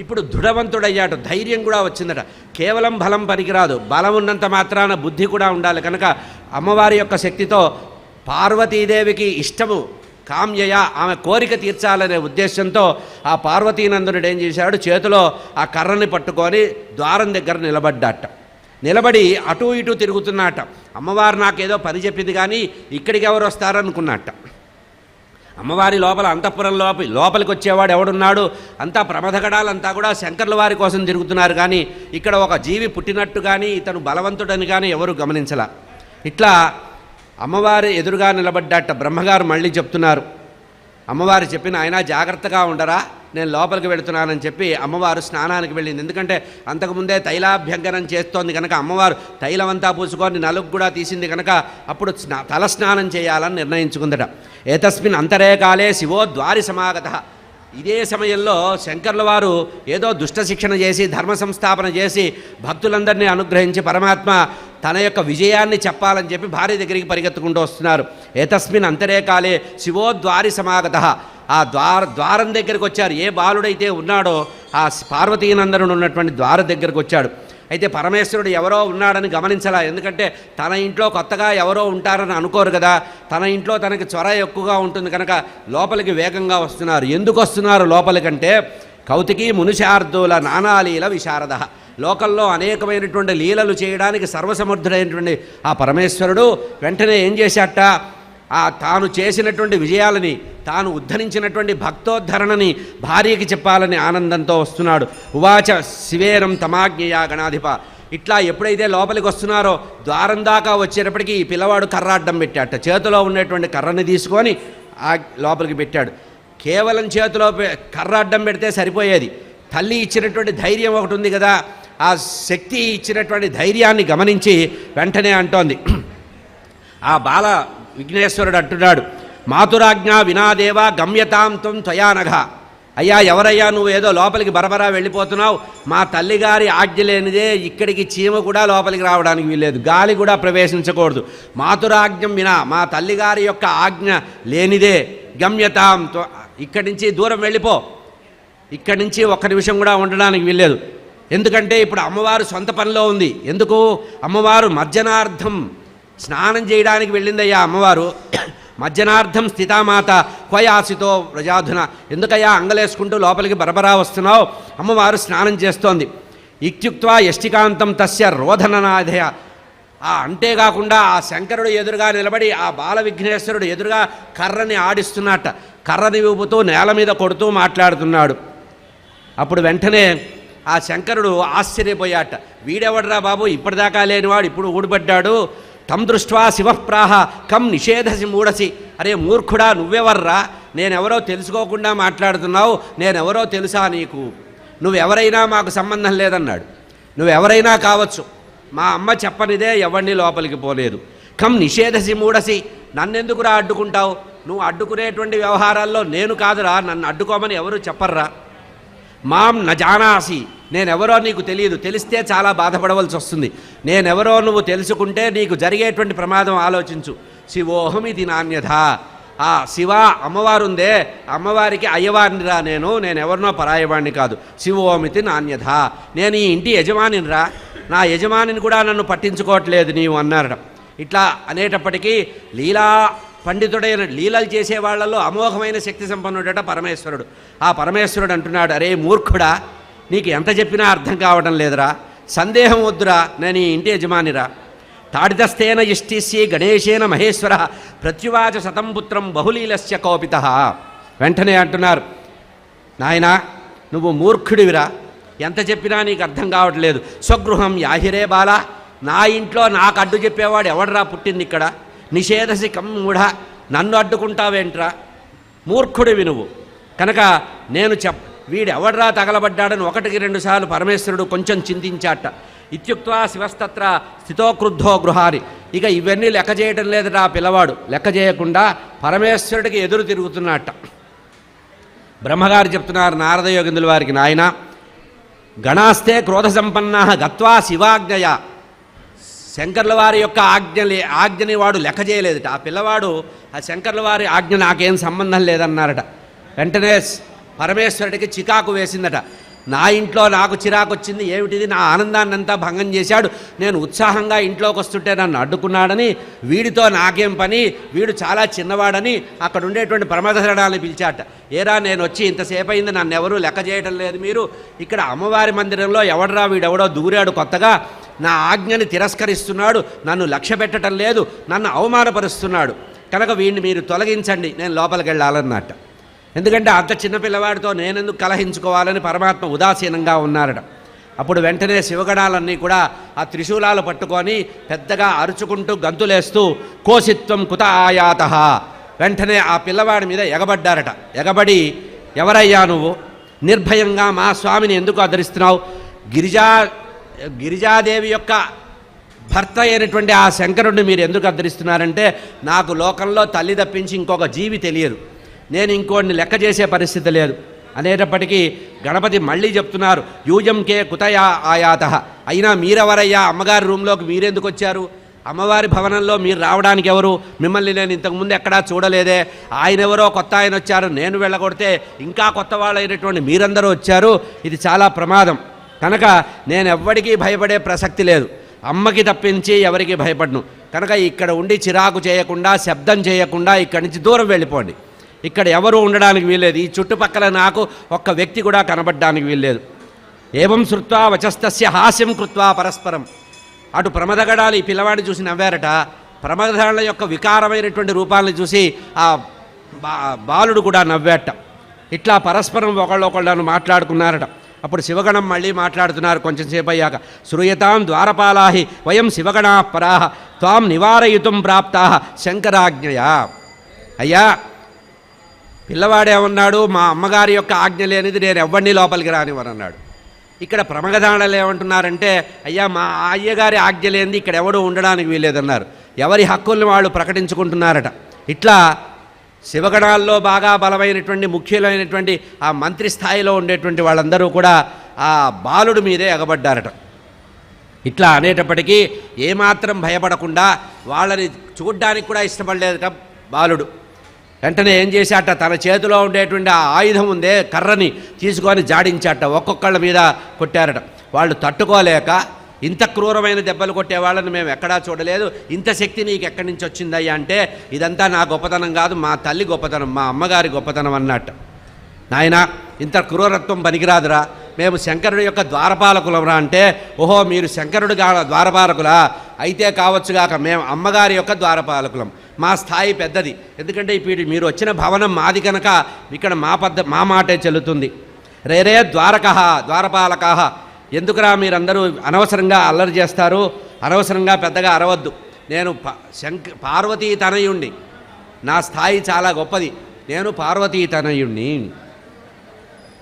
ఇప్పుడు దృఢవంతుడయ్యాడు ధైర్యం కూడా వచ్చిందట. కేవలం బలం పనికిరాదు బలం ఉన్నంత మాత్రాన బుద్ధి కూడా ఉండాలి. కనుక అమ్మవారి యొక్క శక్తితో పార్వతీదేవికి ఇష్టము. కామ్యయ ఆమె కోరిక తీర్చాలనే ఉద్దేశంతో ఆ పార్వతీనందనుడు ఏం చేశాడు? చేతిలో ఆ కర్రని పట్టుకొని ద్వారం దగ్గర నిలబడ్డాట. నిలబడి అటు ఇటు తిరుగుతున్నాట. అమ్మవారు నాకేదో పని చెప్పింది కానీ ఇక్కడికి ఎవరు వస్తారనుకున్నట్ట అమ్మవారి లోపల అంతఃపురం లోపలి లోపలికి వచ్చేవాడు ఎవడున్నాడు? అంతా ప్రమథగడాలంతా కూడా శంకర్ల వారి కోసం తిరుగుతున్నారు. కానీ ఇక్కడ ఒక జీవి పుట్టినట్టు కానీ ఇతను బలవంతుడని కానీ ఎవరు గమనించలా. ఇట్లా అమ్మవారి ఎదురుగా నిలబడ్డట బ్రహ్మగారు మళ్ళీ చెప్తున్నారు. అమ్మవారు చెప్పిన ఆయన జాగ్రత్తగా ఉండరా నేను లోపలికి వెళుతున్నానని చెప్పి అమ్మవారు స్నానానికి వెళ్ళింది. ఎందుకంటే అంతకుముందే తైలాభ్యంకరం చేస్తోంది కనుక అమ్మవారు తైలమంతా పూసుకొని నలుగు కూడా తీసింది కనుక అప్పుడు స్నా తల స్నానం చేయాలని నిర్ణయించుకుందట. ఏతస్మిన్ అంతరే కాలే శివో ద్వారి సమాగత. ఇదే సమయంలో శంకర్ల వారు ఏదో దుష్ట శిక్షణ చేసి ధర్మ సంస్థాపన చేసి భక్తులందరినీ అనుగ్రహించి పరమాత్మ తన యొక్క విజయాన్ని చెప్పాలని చెప్పి భార్య దగ్గరికి పరిగెత్తుకుంటూ వస్తున్నారు. ఏతస్మిన్ అంతరే కాలే శివోద్వారి సమాగత. ఆ ద్వార ద్వారం దగ్గరికి వచ్చారు. ఏ బాలుడైతే ఉన్నాడో ఆ పార్వతీనందనుడు ఉన్నటువంటి ద్వార దగ్గరకు వచ్చాడు. అయితే పరమేశ్వరుడు ఎవరో ఉన్నాడని గమనించలా. ఎందుకంటే తన ఇంట్లో కొత్తగా ఎవరో ఉంటారని అనుకోరు కదా. తన ఇంట్లో తనకి చొర ఎక్కువగా ఉంటుంది కనుక లోపలికి వేగంగా వస్తున్నారు. ఎందుకు వస్తున్నారు లోపలికంటే కౌతికి మునుషార్థుల నానాలీల విశారద. లోకల్లో అనేకమైనటువంటి లీలలు చేయడానికి సర్వసమర్థుడైనటువంటి ఆ పరమేశ్వరుడు వెంటనే ఏం చేశాట? ఆ తాను చేసినటువంటి విజయాలని తాను ఉద్ధరించినటువంటి భక్తోద్ధరణని భార్యకి చెప్పాలని ఆనందంతో వస్తున్నాడు. ఉవాచ శివేరం తమాజ్ఞయా గణాధిప. ఇట్లా ఎప్పుడైతే లోపలికి వస్తున్నారో ద్వారం దాకా వచ్చేటప్పటికి ఈ పిల్లవాడు కర్ర అడ్డం పెట్టాట. చేతిలో ఉన్నటువంటి కర్రని తీసుకొని ఆ లోపలికి పెట్టాడు. కేవలం చేతిలో కర్రాడ్డం కర్ర అడ్డం పెడితే సరిపోయేది. తల్లి ఇచ్చినటువంటి ధైర్యం ఒకటి ఉంది కదా ఆ శక్తి ఇచ్చినటువంటి ధైర్యాన్ని గమనించి వెంటనే అంటోంది. ఆ బాల విఘ్నేశ్వరుడు అంటున్నాడు మాతురాజ్ఞ వినాదేవా గమ్యతాం త్వం త్వయానఘ. అయ్యా ఎవరయ్యా నువ్వు ఏదో లోపలికి బరబరా వెళ్ళిపోతున్నావు? మా తల్లిగారి ఆజ్ఞ లేనిదే ఇక్కడికి చీమ కూడా లోపలికి రావడానికి వీల్లేదు. గాలి కూడా ప్రవేశించకూడదు. మాతురాజ్ఞం వినా మా తల్లిగారి యొక్క ఆజ్ఞ లేనిదే గమ్యతాం ఇక్కడి నుంచి దూరం వెళ్ళిపో. ఇక్కడి నుంచి ఒక్క నిమిషం కూడా ఉండడానికి వీల్లేదు. ఎందుకంటే ఇప్పుడు అమ్మవారు సొంత పనిలో ఉంది. ఎందుకు? అమ్మవారు మర్జనార్థం. స్నానం చేయడానికి వెళ్ళిందయ్యా అమ్మవారు. మజ్జనార్థం స్థితామాత క్వయాసితో ప్రజాధున ఎందుకయ్యా అంగలేసుకుంటూ లోపలికి బరబరా వస్తున్నావు? అమ్మవారు స్నానం చేస్తోంది. ఇత్యుక్వా యష్టికాంతం తస్య రోధననాథయ ఆ అంతేకాకుండా ఆ శంకరుడు ఎదురుగా నిలబడి ఆ బాల విఘ్నేశ్వరుడు ఎదురుగా కర్రని ఆడిస్తున్నట్ట. కర్రని ఊపుతూ నేల మీద కొడుతూ మాట్లాడుతున్నాడు. అప్పుడు వెంటనే ఆ శంకరుడు ఆశ్చర్యపోయాట. వీడెవడరా బాబు? ఇప్పటిదాకా లేనివాడు ఇప్పుడు ఊడిపడ్డాడు. తం దృష్ట్వా శివప్రాహ కం నిషేధసి మూడసి అరే మూర్ఖుడా నువ్వెవర్రా? నేనెవరో తెలుసుకోకుండా మాట్లాడుతున్నావు నేనెవరో తెలుసా నీకు? నువ్వెవరైనా మాకు సంబంధం లేదన్నాడు. నువ్వెవరైనా కావచ్చు. మా అమ్మ చెప్పనిదే ఎవరిని లోపలికి పోలేదు. కం నిషేధసి మూడసి నన్నెందుకురా అడ్డుకుంటావు? నువ్వు అడ్డుకునేటువంటి వ్యవహారాల్లో నేను కాదురా నన్ను అడ్డుకోమని ఎవరు చెప్పర్రా? మాం న జానాసి. నేనెవరో నీకు తెలియదు. తెలిస్తే చాలా బాధపడవలసి వస్తుంది. నేనెవరో నువ్వు తెలుసుకుంటే నీకు జరిగేటువంటి ప్రమాదం ఆలోచించు. శివోహమిది నాణ్యత ఆ శివ అమ్మవారుందే. అమ్మవారికి అయ్యవారినిరా నేను. నేను ఎవరినో కాదు. శివోమితి నాణ్యత నేను ఈ ఇంటి యజమానినిరా. నా యజమానిని కూడా నన్ను పట్టించుకోవట్లేదు నీవు అన్నారట. ఇట్లా అనేటప్పటికీ లీలా పండితుడైన లీలలు చేసేవాళ్ళలో అమోఘమైన శక్తి సంపన్నుడట పరమేశ్వరుడు. ఆ పరమేశ్వరుడు అంటున్నాడు అరే మూర్ఖుడా నీకు ఎంత చెప్పినా అర్థం కావడం లేదురా. సందేహం వద్దురా నేను ఇంటి యజమానిరా. తాడిదస్తేన ఇష్టిసి గణేశేన మహేశ్వర ప్రత్యువాచ శతం పుత్రం బహులీలస్య కోపిత. వెంటనే అంటున్నారు నాయనా నువ్వు మూర్ఖుడివిరా. ఎంత చెప్పినా నీకు అర్థం కావట్లేదు స్వగృహం యాహిరే బాల. నా ఇంట్లో నాకు అడ్డు చెప్పేవాడు ఎవడరా పుట్టింది ఇక్కడ? నిషేధసి కమ్ముడ నన్ను అడ్డుకుంటావేంట్రా? మూర్ఖుడివి నువ్వు. కనుక నేను చెప్ వీడు తగలబడ్డాడని ఒకటికి రెండుసార్లు పరమేశ్వరుడు కొంచెం చింతించాట. ఇత్యుక్త్వా శివస్తత్ర స్థితో క్రుద్ధో గృహారి ఇక ఇవన్నీ లెక్క చేయటం లేదట ఆ పిల్లవాడు. లెక్క చేయకుండా పరమేశ్వరుడికి ఎదురు తిరుగుతున్నట్ట బ్రహ్మగారు చెప్తున్నారు నారద యోగిందుల వారికి నాయన గణాస్తే క్రోధ సంపన్న గత్వా శివాజ్ఞయ. శంకర్ల వారి యొక్క ఆజ్ఞ ఆజ్ఞని వాడు లెక్క చేయలేదట. ఆ పిల్లవాడు ఆ శంకర్ల వారి ఆజ్ఞ నాకేం సంబంధం లేదన్నారట. వెంటనే పరమేశ్వరుడికి చికాకు వేసిందట. నా ఇంట్లో నాకు చిరాకు వచ్చింది ఏమిటిది? నా ఆనందాన్ని అంతా భంగం చేశాడు. నేను ఉత్సాహంగా ఇంట్లోకి వస్తుంటే నన్ను అడ్డుకున్నాడని వీడితో నాకేం పని? వీడు చాలా చిన్నవాడని అక్కడ ఉండేటువంటి ప్రమాదశరణాలను పిలిచాట. ఏరా నేను వచ్చి ఇంతసేపు అయింది నన్ను ఎవరూ లెక్క చేయటం లేదు మీరు. ఇక్కడ అమ్మవారి మందిరంలో ఎవడరా వీడెవడో దూరాడు కొత్తగా. నా ఆజ్ఞని తిరస్కరిస్తున్నాడు నన్ను లక్ష్య పెట్టడం లేదు నన్ను అవమానపరుస్తున్నాడు. కనుక వీడిని మీరు తొలగించండి నేను లోపలికి వెళ్ళాలన్నట్ట ఎందుకంటే అంత చిన్న పిల్లవాడితో నేనెందుకు కలహించుకోవాలని పరమాత్మ ఉదాసీనంగా ఉన్నారట. అప్పుడు వెంటనే శివగణాలన్నీ కూడా ఆ త్రిశూలాలు పట్టుకొని పెద్దగా అరుచుకుంటూ గంతులేస్తూ కోసిత్వం కుత ఆయాత వెంటనే ఆ పిల్లవాడి మీద ఎగబడ్డారట. ఎగబడి ఎవరయ్యా నువ్వు? నిర్భయంగా మా స్వామిని ఎందుకు ఆదరిస్తున్నావు గిరిజా గిరిజాదేవి యొక్క భర్త అయినటువంటి ఆ శంకరుడిని మీరు ఎందుకు అద్దరిస్తున్నారంటే నాకు లోకంలో తల్లి తప్పించి ఇంకొక జీవి తెలియదు. నేను ఇంకోడిని లెక్క చేసే పరిస్థితి లేదు. అనేటప్పటికీ గణపతి మళ్ళీ చెప్తున్నారు యూజం కే కుతయా ఆయాత. అయినా మీరెవరయ్యా? అమ్మగారి రూమ్లోకి మీరెందుకు వచ్చారు? అమ్మవారి భవనంలో మీరు రావడానికి ఎవరు? మిమ్మల్ని నేను ఇంతకుముందు ఎక్కడా చూడలేదే. ఆయన ఎవరో కొత్త ఆయన వచ్చారు. నేను వెళ్ళగొడితే ఇంకా కొత్త వాళ్ళైనటువంటి మీరందరూ వచ్చారు. ఇది చాలా ప్రమాదం. కనుక నేను ఎవ్వడికి భయపడే ప్రసక్తి లేదు. అమ్మకి తప్పించి ఎవరికి భయపడను. కనుక ఇక్కడ ఉండి చిరాకు చేయకుండా శబ్దం చేయకుండా ఇక్కడి నుంచి దూరం వెళ్ళిపోండి. ఇక్కడ ఎవరు ఉండడానికి వీల్లేదు. ఈ చుట్టుపక్కల నాకు ఒక్క వ్యక్తి కూడా కనబడడానికి వీల్లేదు. ఏవం శృత్వా వచస్తస్య హాస్యం కృత్వా పరస్పరం. అటు ప్రమదగడాలు ఈ పిల్లవాడిని చూసి నవ్వారట. ప్రమదగడాల యొక్క వికారమైనటువంటి రూపాలను చూసి ఆ బా బాలుడు కూడా నవ్వేట ఇట్లా పరస్పరం ఒకళ్ళొకళ్ళను మాట్లాడుకున్నారట. అప్పుడు శివగణం మళ్ళీ మాట్లాడుతున్నారు కొంచెం సేపు అయ్యాక శ్రూయతాం ద్వారపాలాహి వయం శివగణా పరాహ త్వాం నివారయుతం ప్రాప్తా శంకరాజ్ఞయా. అయ్యా పిల్లవాడేమన్నాడు మా అమ్మగారి యొక్క ఆజ్ఞ లేనిది నేను ఎవ్వడిని లోపలికి రానివ్వనన్నాడు. ఇక్కడ ప్రమగదాణలు ఏమంటున్నారంటే అయ్యా మా అయ్యగారి ఆజ్ఞ లేనిది ఇక్కడ ఎవడూ ఉండడానికి వీలేదన్నారు ఎవరి హక్కుల్ని వాళ్ళు ప్రకటించుకుంటున్నారట. ఇట్లా శివగణాల్లో బాగా బలమైనటువంటి ముఖ్యులైనటువంటి ఆ మంత్రి స్థాయిలో ఉండేటువంటి వాళ్ళందరూ కూడా ఆ బాలుడి మీదే ఎగబడ్డారట. ఇట్లా అనేటప్పటికీ ఏమాత్రం భయపడకుండా వాళ్ళని చూడ్డానికి కూడా ఇష్టపడలేదట బాలుడు. వెంటనే ఏం చేశాట? తన చేతిలో ఉండేటువంటి ఆ ఆయుధం ఉందే కర్రని తీసుకొని జాడించాట ఒక్కొక్కళ్ళ మీద కొట్టారట. వాళ్ళు తట్టుకోలేక ఇంత క్రూరమైన దెబ్బలు కొట్టే వాళ్ళని మేము ఎక్కడా చూడలేదు. ఇంత శక్తి నీకు ఎక్కడి నుంచి వచ్చిందయ్యా అంటే ఇదంతా నా గొప్పతనం కాదు మా తల్లి గొప్పతనం మా అమ్మగారి గొప్పతనం అన్నట్టు. నాయన ఇంత క్రూరత్వం పనికిరాదురా. మేము శంకరుడి యొక్క ద్వారపాలకులరా అంటే ఓహో మీరు శంకరుడు గా ద్వారపాలకులా? అయితే కావచ్చుగాక మేము అమ్మగారి యొక్క ద్వారపాలకులం. మా స్థాయి పెద్దది. ఎందుకంటే ఇప్పుడు మీరు వచ్చిన భవనం మాది కనుక ఇక్కడ మా పద్ధ మా మాటే చెల్లుతుంది. రేరే ద్వారక ద్వారపాలక ఎందుకురా మీరందరూ అనవసరంగా అల్లరి చేస్తారు? అనవసరంగా పెద్దగా అరవద్దు. నేను ప శంక పార్వతీ తనయుణ్ణి. నా స్థాయి చాలా గొప్పది. నేను పార్వతీ తనయుణ్ణి.